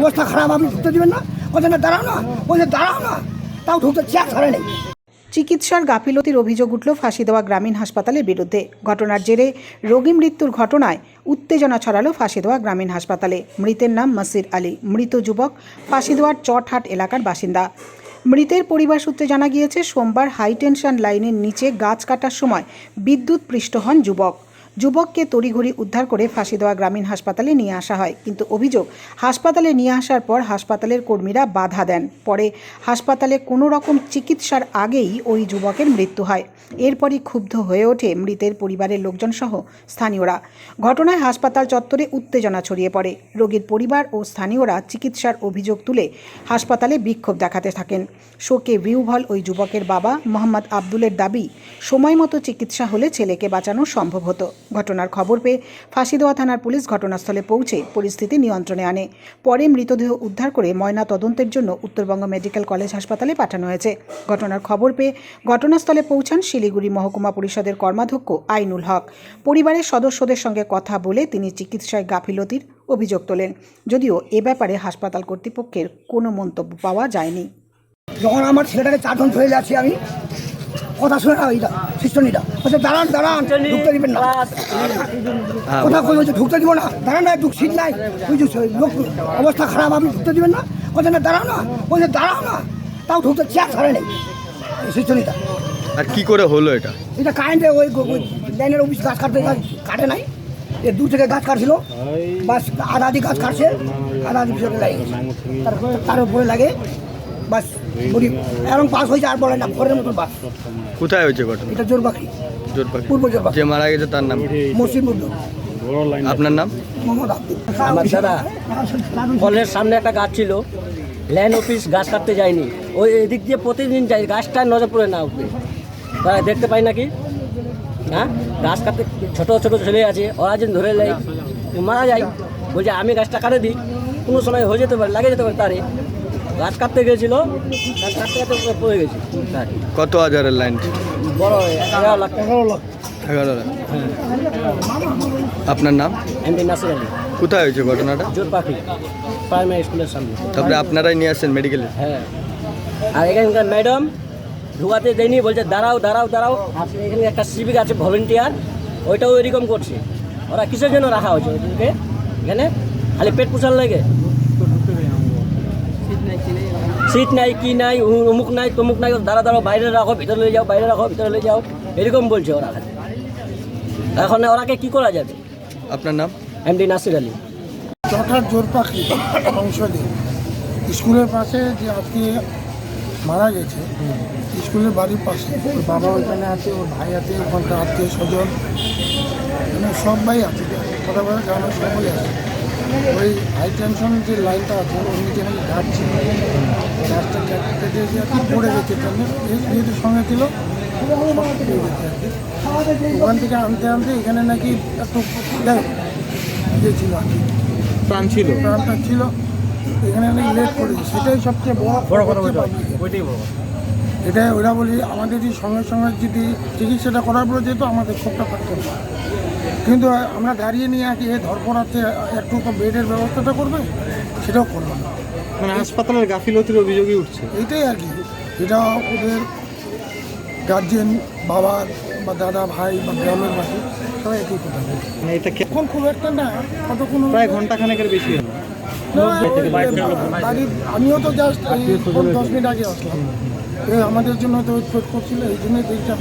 অবস্থা খারাপ, আপনি ঢুকতে দিবেন না? না, দাঁড়াও না। বলছে, দাঁড়াও না। তাও ঢুকতে চেয়ার ছাড়ে নেই। চিকিৎসার গাফিলতির অভিযোগ উঠল ফাঁসি দেওয়া গ্রামীণ হাসপাতালের বিরুদ্ধে। ঘটনার জেরে রোগী মৃত্যুর ঘটনায় উত্তেজনা ছড়ালো ফাঁসি দেওয়া গ্রামীণ হাসপাতালে। মৃতের নাম মাসির আলী। মৃত যুবক ফাঁসি দেওয়ার চটহাট এলাকার বাসিন্দা। মৃতের পরিবার সূত্রে জানা গিয়েছে, সোমবার হাইটেনশন লাইনের নিচে গাছ কাটার সময় বিদ্যুৎ পৃষ্ঠ হন যুবক। যুবককে তড়িঘড়ি উদ্ধার করে ফাঁসি দেওয়া গ্রামীণ হাসপাতালে নিয়ে আসা হয়। কিন্তু অভিযোগ, হাসপাতালে নিয়ে আসার পর হাসপাতালের কর্মীরা বাধা দেন। পরে হাসপাতালে কোনো রকম চিকিৎসার আগেই ওই যুবকের মৃত্যু হয়। এরপরই ক্ষুব্ধ হয়ে ওঠে মৃতের পরিবারের লোকজন সহ স্থানীয়রা। ঘটনায় হাসপাতাল চত্বরে উত্তেজনা ছড়িয়ে পড়ে। রোগীর পরিবার ও স্থানীয়রা চিকিৎসার অভিযোগ তুলে হাসপাতালে বিক্ষোভ দেখাতে থাকেন। শোকে ভিউভল ওই যুবকের বাবা মোহাম্মদ আব্দুলের দাবি সময় মতো চিকিৎসা হলে ছেলেকে বাঁচানো সম্ভব হতো। ঘটনার খবর পেয়ে ফাঁসিদোয়া থানার পুলিশ ঘটনাস্থলে পৌঁছে পরিস্থিতি নিয়ন্ত্রণে আনে। পরে মৃতদেহ উদ্ধার করে ময়না তদন্তের জন্য উত্তরবঙ্গ মেডিকেল কলেজ হাসপাতালে পাঠানো হয়েছে। ঘটনার খবর পেয়ে ঘটনাস্থলে পৌঁছান শিলিগুড়ি মহকুমা পরিষদের কর্মাধ্যক্ষ আইনুল হক। পরিবারের সদস্যদের সঙ্গে কথা বলে তিনি চিকিৎসায় গাফিলতির অভিযোগ তোলেন। যদিও এ ব্যাপারে হাসপাতাল কর্তৃপক্ষের কোনো মন্তব্য পাওয়া যায়নি। যখন আমার ছেলেটাকে চারজন ধরে যাচ্ছি আমি, কথা শুনে ওইটা। সিস্টনিটা বলছে দাঁড়ান দাঁড়ান ঢুকতে দিবেন না। কথা কই বলছে ঢুকতে দিব না দাঁড়ান না একটু সিট নাই। বুঝছ লোক অবস্থা খারাপ আপনি ঢুকতে দিবেন না? বলছে না দাঁড়াও না। বলছে দাঁড়াও না তাও ঢুকতে চেয়ার ছাড়ে নেই। সিস্টনিটা আর কি করে হলো এটা? এটা কারেন্টে ওই ওই লাইনের অফিস গাছ কাটতে কাটে নাই। এ দূর থেকে গাছ কাটছিল। বাস আধা আধি গাছ কাটছে আধা আধি পিছনে লাগে তার- উপরে লাগে। বাস এরকম পাস হয়েছে আর বলে না ঘরের মতন বাস কোথায় হয়েছে ঘটনা? এটা জোর পাখি জোরপাখি পূর্ব জোর পাখি যে মারা গেছে তার নাম? মসজিদ আপনার নাম? মোহাম্মদ আব্দুল। আমার দাদা কলের সামনে একটা গাছ ছিল ল্যান্ড অফিস গাছ কাটতে যায়নি। ওই এদিক দিয়ে প্রতিদিন যাই গাছটা নজর পড়ে না উঠবে। তারা দেখতে পাই নাকি? হ্যাঁ? গাছ কাটতে ছোট ছোট ছেলে আছে ওরা যেন ধরে নেয় মারা যায়। বলছে আমি গাছটা কাটে দিই। কোনো সময় হয়ে যেতে পারে লাগে যেতে পারে তারে গাছ কাটতে গেছিল গাছ কাটতে কাটতে পড়ে গেছে। কত হাজারের লাইন বড় এগারো লাখ এগারো লাখ। এগারো লাখ। আপনার নাম? এমডি নাসির আলী। কোথায় হয়েছে ঘটনাটা? জোর পাখি প্রাইমারি স্কুলের সামনে। তারপরে আপনারাই নিয়ে আসছেন মেডিকেলে হ্যাঁ। আর এখানকার ম্যাডাম ঢুকাতে দেয়নি বলছে দাঁড়াও দাঁড়াও দাঁড়াও। আপনি এখানে একটা সিভিক আছে ভলেন্টিয়ার ওইটাও এরকম করছে। ওরা কিসের জন্য রাখা হয়েছে ওদেরকে? এখানে? খালি পেট পুষার লাগে? সিট নাই কি নাই? উ- অমুক নাই তমুক নাই দাঁড়া দাঁড়াও বাইরে রাখো ভিতরে যাও বাইরে রাখো ভিতরে যাও। এরকম বলছে ওরা এখন ওরাকে কি করা যাবে? আপনার নাম? এমডি নাসির আলী। চটার জোর পাখি সংসদে। স্কুলের পাশে যে আজকে মারা গেছে স্কুলের বাড়ির পাশে। ওর বাবা ওইখানে আছে ওর ভাই আছে ওখানকার আত্মীয় স্বজন মানে সবাই আছে। কথা বলা গ্রামের সবাই আছে। ওই হাই টেনশন যে লাইনটা আছে ওর নিচে নাকি গাছ ছিল। গাছটা কেটে কেটে আর পড়ে গেছে যেহেতু সঙ্গে ছিল ওখান থেকে আনতে আনতে এখানে নাকি একটু ইয়ে ছিল আর কি। প্রাণ ছিল। প্রাণটা ছিল এখানে অনেক লেট করেছে সেটাই সবচেয়ে বড় বড় কথা ওইটাই বড় এটা ওরা বলি আমাদের যদি সঙ্গে সঙ্গে যদি চিকিৎসাটা করার পরে যেহেতু আমাদের ক্ষোভটা থাকতো কিন্তু আমরা দাঁড়িয়ে নিয়ে আছি এ ধরপড়াতে একটু তো বেডের ব্যবস্থাটা করবে? সেটাও করল না মানে হাসপাতালের গাফিলতির অভিযোগই উঠছে। এইটাই আর কি। এটা ওদের গার্জেন বাবা বা দাদা ভাই বা গ্রামের বাসী সবাই একই কথা। মানে এটা এখন খুব একটা না কতক্ষণ প্রায় ঘণ্টা খানেকের বেশি হলো। আমিও তো জাস্ট দশ মিনিট আগে আসলাম। আমাদের জন্য তো ওয়েট করছিল এই জন্যই দেখলাম